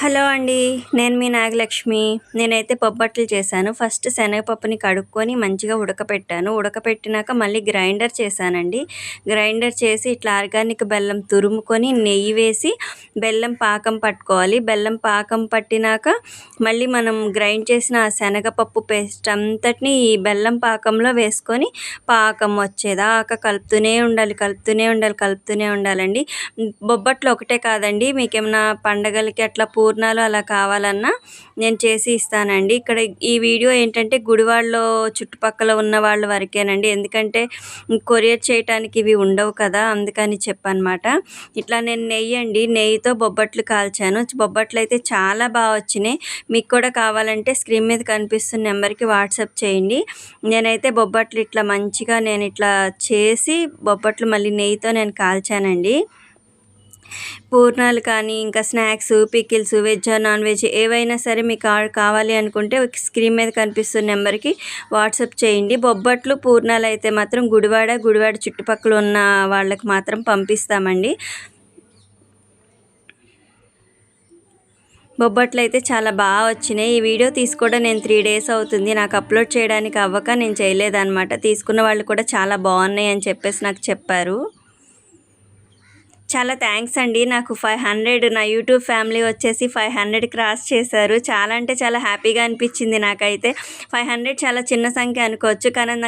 Hello అండి నేను మీ నాగలక్ష్మి. నేనైతే బొబ్బట్లు చేశాను. ఫస్ట్ శనగపప్పుని కడుక్కొని మంచిగా ఉడకపెట్టాను. ఉడకపెట్టినాక మళ్ళీ గ్రైండర్ చేశానండి. గ్రైండర్ చేసి ఇట్లా ఆర్గానిక్ బెల్లం తురుముకొని నెయ్యి వేసి బెల్లం పాకం పట్టుకోవాలి. బెల్లం పాకం పట్టినాక మళ్ళీ మనం గ్రైండ్ చేసిన ఆ శనగపప్పు పేస్ట్ అంతటిని ఈ బెల్లం పాకంలో వేసుకొని పాకం వచ్చేదాకా కలుపుతూనే ఉండాలి కలుపుతూనే ఉండాలి కలుపుతూనే ఉండాలండి. బొబ్బట్లు ఒకటే కాదండి. మీకేమైనా పండగలకి అట్లా పూ పూర్ణాలు అలా కావాలన్నా నేను చేసి ఇస్తానండి. ఇక్కడ ఈ వీడియో ఏంటంటే గుడివాడలో చుట్టుపక్కల ఉన్న వాళ్ళ వరకేనండి. ఎందుకంటే కొరియర్ చేయటానికి ఇవి ఉండవు కదా అందుకని చెప్పనమాట. ఇట్లా నేను నెయ్యి అండి నెయ్యితో బొబ్బట్లు కాల్చాను. బొబ్బట్లు అయితే చాలా బాగా వచ్చినాయి. మీకు కూడా కావాలంటే స్క్రీన్ మీద కనిపిస్తున్న నెంబర్కి వాట్సాప్ చేయండి. నేనైతే బొబ్బట్లు ఇట్లా మంచిగా నేను ఇట్లా చేసి బొబ్బట్లు మళ్ళీ నెయ్యితో నేను కాల్చానండి. పూర్ణాలు కానీ ఇంకా snacks pickles veg non veg ఏవైనా సరే మీకు కావాలి అనుకుంటే స్క్రీన్ మీద కనిపిస్తున్న నెంబర్కి వాట్సాప్ చేయండి. బొబ్బట్లు పూర్ణాలు అయితే మాత్రం గుడివాడ గుడివాడ చుట్టుపక్కల ఉన్న వాళ్ళకి మాత్రం పంపిస్తామండి. బొబ్బట్లు అయితే చాలా బాగా వచ్చినాయి. ఈ వీడియో తీసుకోవడం నేను త్రీ డేస్ అవుతుంది. నాకు అప్లోడ్ చేయడానికి అవ్వక నేను చేయలేదన్నమాట. తీసుకున్న వాళ్ళు కూడా చాలా బాగున్నాయి అని చెప్పేసి నాకు చెప్పారు. చాలా థ్యాంక్స్ అండి. నాకు ఫైవ్ హండ్రెడ్ నా యూట్యూబ్ ఫ్యామిలీ వచ్చేసి ఫైవ్ హండ్రెడ్ క్రాస్ చేశారు. చాలా అంటే చాలా హ్యాపీగా అనిపించింది నాకైతే. ఫైవ్ హండ్రెడ్ చాలా చిన్న సంఖ్య అనుకోవచ్చు. కానీ నాకు